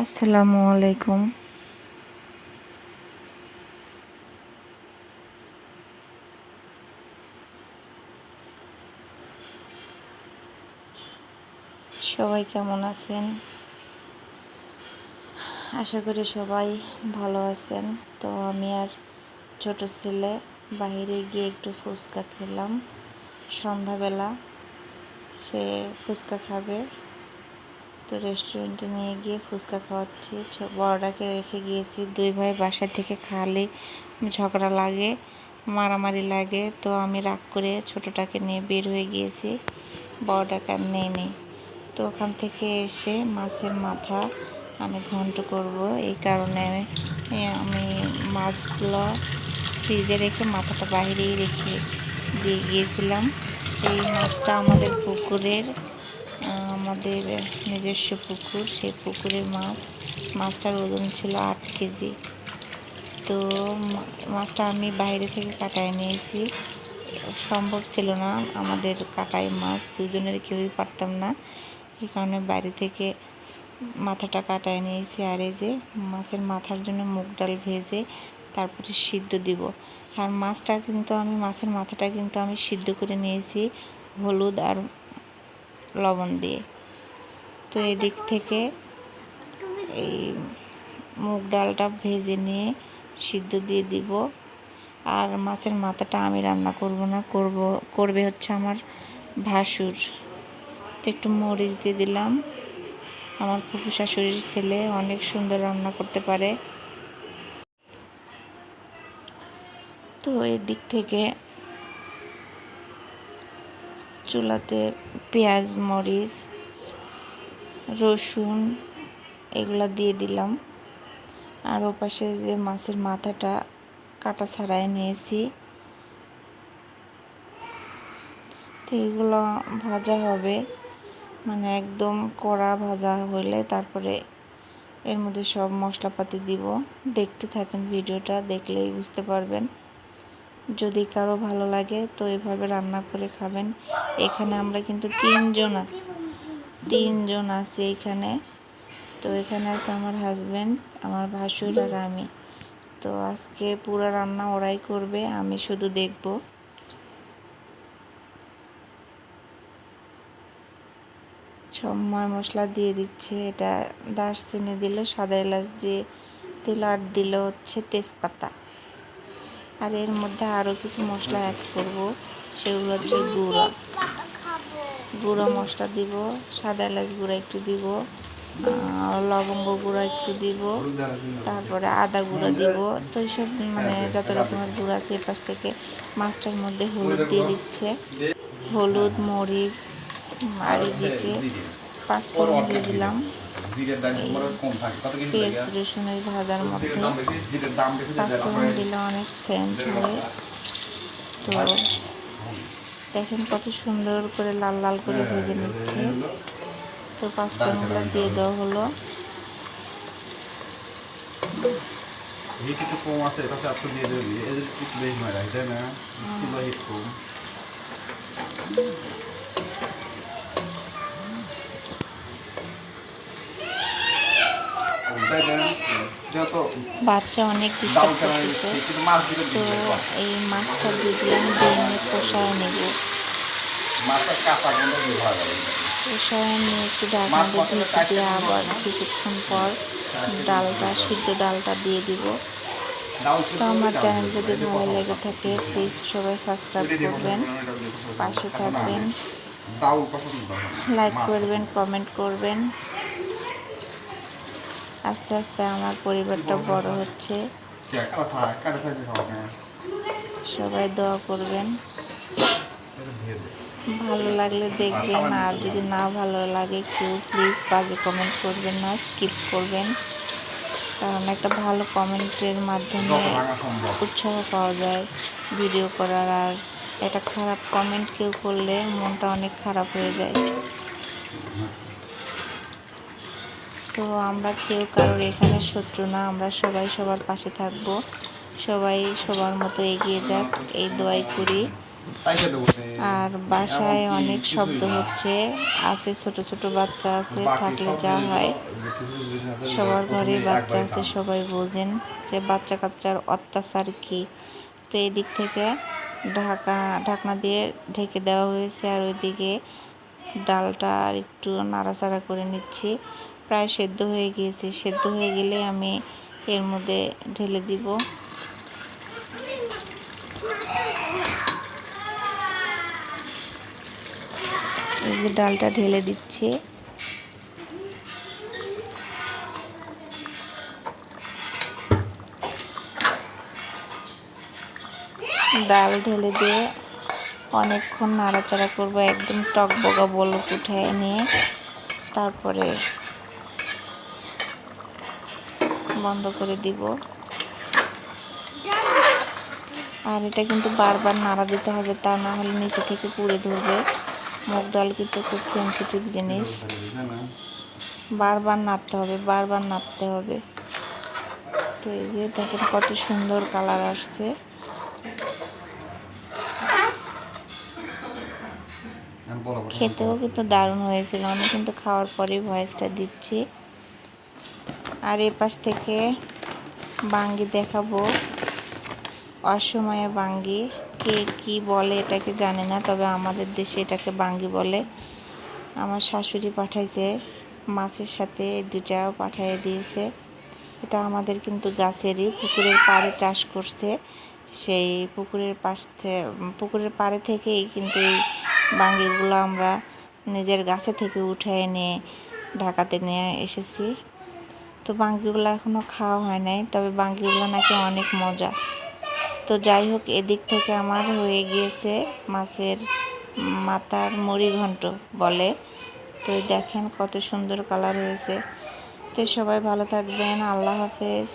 আসসালামু আলাইকুম। সবাই কেমন আছেন? আশা করি সবাই ভালো আছেন। তো আমি আর ছোট ছেলে বাইরে গিয়ে একটু ফুচকা খেলাম। সন্ধ্যাবেলা সে ফুচকা খাবে। তো রেস্টুরেন্টে নিয়ে গিয়ে ফুচকা খাওয়াচ্ছি। বড়টাকে রেখে গিয়েছি। দুই ভাই বাসা থেকে খালি ঝগড়া লাগে, মারামারি লাগে। তো আমি রাগ করে ছোটটাকে নিয়ে বের হয়ে গিয়েছি। বড়টাকে আর নেই নেই। তো ওখান থেকে এসে মাছের মাথা আমি ঘন্ট করব। এই কারণে আমি মাছগুলো ফ্রিজে রেখে মাথাটা বাইরেই রেখে দিয়ে গিয়েছিলাম। এই মাছটা আমাদের পুকুরের আমাদের নিজস্ব পুকুর, সেই পুকুরের মাছ, মাছটার ওজন ছিল আট কেজি। তো মাছটা আমি বাইরে থেকে কাটায় নিয়েছি। সম্ভব ছিল না আমাদের কাটাই মাছ, দুজনের কেউই পারতাম না। এই কারণে বাইরে থেকে মাথাটা কাটায় নিয়েছি আর এই যে মাছের মাথার জন্য মুগ ডাল ভেজে তারপরে সিদ্ধ দিব। আর মাছটা কিন্তু আমি, মাছের মাথাটা কিন্তু আমি সিদ্ধ করে নিয়েছি হলুদ আর লবণ দিয়ে। তো এদিক থেকে এই মুগ ডালটা ভেজে নিয়ে সিদ্ধ দিয়ে দিব। আর মাছের মাথাটা আমি রান্না করব না, করব, করবে হচ্ছে আমার ভাসুর। তো একটু মরিচ দিয়ে দিলাম। আমার ফুফু শাশুড়ির ছেলে অনেক সুন্দর রান্না করতে পারে। তো এদিক থেকে চুলাতে পেঁয়াজ, মরিচ রসুন এগুলো দিয়ে দিলাম। আর ওপাশে যে মাছের মাথাটা কাটা ছাড়াই নিয়েছি। তো এগুলো ভাজা হবে। মানে একদম কড়া ভাজা হলে তারপরে এর মধ্যে সব মশলাপাতি দিব। দেখতে থাকেন ভিডিওটা, দেখলেই বুঝতে পারবেন। যদি কারও ভালো লাগে তো এভাবে রান্না করে খাবেন। এখানে আমরা কিন্তু তিনজন আছি। তিনজন আছি এখানে। তো এখানে আছে আমার হাজবেন্ড আমার ভাসুর আর আমি। তো আজকে পুরো রান্না ওরাই করবে, আমি শুধু দেখব। সময় মশলা দিয়ে দিচ্ছে, এটা দারচিনি দিল, সাদা এলাচ দিয়ে দিল, আর দিল হচ্ছে তেজপাতা। আর এর মধ্যে আরও কিছু মশলা অ্যাড করব, সেগুলো হচ্ছে গুঁড়ো। গুঁড়ো মশলা দিব, সাদা এলাচ গুঁড়ো একটু দিব লবঙ্গ গুঁড়ো একটু দিব, তারপরে আদা গুঁড়ো দিব। তো এইসব মানে যত রকমের গুঁড়ো আছে এপাশ থেকে মাছটার মধ্যে হলুদ দিয়ে দিচ্ছে। হলুদ, মরিচ, আর এদিকে পাঁচফোড়ন দিয়ে দিলাম। পেঁয়াজ, রসুনের ভাজার মধ্যে। পাঁচফোড়ন দিলে অনেক সেন্ট হয়। তো দেখেন কত সুন্দর করে লাল লাল করে ভেজে নিচ্ছে। তো পাঁচফোড়নগুলো দিয়ে দেওয়া হলো। কম আছে এটা আপনি দিয়ে দেবেন। এদের একটু বেশি মারা তাই না? হিট কম। বাচ্চা অনেক ডিস্টার্ব করতেছে তো এই মাছটা দিয়ে দিলাম দিয়ে কষায় নেব। কষায় নিয়ে একটু ঢাকনা দিয়ে দিয়ে আবার কিছুক্ষণ পর ডালটা সিদ্ধ ডালটা দিয়ে দিব। তো আমার চ্যানেল যদি ভালো লেগে থাকে প্লিজ সবাই সাবস্ক্রাইব করবেন। পাশে থাকবেন। লাইক করবেন কমেন্ট করবেন। আস্তে আস্তে আমার পরিবারটা বড় হচ্ছে। সবাই দোয়া করবেন। ভালো লাগলে দেখবেন, আর যদি না ভালো লাগে কেউ প্লিজ বাজে কমেন্ট করবেন না স্কিপ করবেন। কারণ একটা ভালো কমেন্টের মাধ্যমে উৎসাহ পাওয়া যায় ভিডিও করার, আর একটা খারাপ কমেন্ট কেউ করলে মনটা অনেক খারাপ হয়ে যায়। তো আমরা কেউ কারোর এখানে শত্রু না, আমরা সবাই সবার পাশে থাকব। সবাই সবার মতো এগিয়ে যাক, এই দোয়াই করি। আর বাসায় অনেক শব্দ হচ্ছে, আছে ছোট ছোট বাচ্চা আছে, থাকলে যা হয়। সবার ঘরে বাচ্চা আছে, সবাই বোঝেন যে বাচ্চা কাচ্চার অত্যাচার কি। তো এই দিক থেকে ঢাকা, ঢাকনা দিয়ে ঢেকে দেওয়া হয়েছে, আর ওইদিকে ডালটা আর একটু নাড়াচাড়া করে নিচ্ছি। প্রায় সেদ্ধ হয়ে গিয়েছে। সেদ্ধ হয়ে গেলে আমি এর মধ্যে ঢেলে দিব। যে ডালটা ঢেলে দিচ্ছি। ডাল ঢেলে দিয়ে অনেকক্ষণ নাড়াচাড়া করব, একদম টক বগা বলক উঠায় নিয়ে তারপরে বন্ধ করে দিব আর এটা কিন্তু বারবার নাড়া দিতে হবে, তা না হলে নিচে থেকে পুড়ে ধরবে মুগ ডাল কিন্তু খুব সেন্সিটিভ জিনিস। বারবার নাড়তে হবে, বারবার নাড়তে হবে তো এই যে দেখেন কত সুন্দর কালার আসছে। খেতেও কিন্তু দারুণ হয়েছিল, আমি কিন্তু খাওয়ার পরেই ভয়েসটা দিচ্ছি আর এ পাশ থেকে বাঙ্গি দেখাবো। অসময়ে বাঙ্গি। কে কি বলে এটাকে জানে না, তবে আমাদের দেশে এটাকে বাঙ্গি বলে। আমার শাশুড়ি পাঠাইছে, মাছের সাথে দুটা পাঠিয়ে দিয়েছে। এটা আমাদের কিন্তু গাছেরই, পুকুরের পাড়ে চাষ করছে। সেই পুকুরের পাশ থেকে পুকুরের পাড়ে থেকেই কিন্তু এই বাঙ্গিগুলো আমরা নিজের গাছে থেকে উঠে এনে ঢাকাতে নিয়ে এসেছি। তো বাঙ্গিগুলো এখনও খাওয়া হয় নাই, তবে বাঙ্গিগুলো নাকি অনেক মজা। তো যাই হোক, এদিক থেকে আমার হয়ে গিয়েছে মাছের মাথার মুড়ি ঘন্ট বলে। তো দেখেন কত সুন্দর কালার হয়েছে। তো সবাই ভালো থাকবেন, আল্লাহ হাফেজ।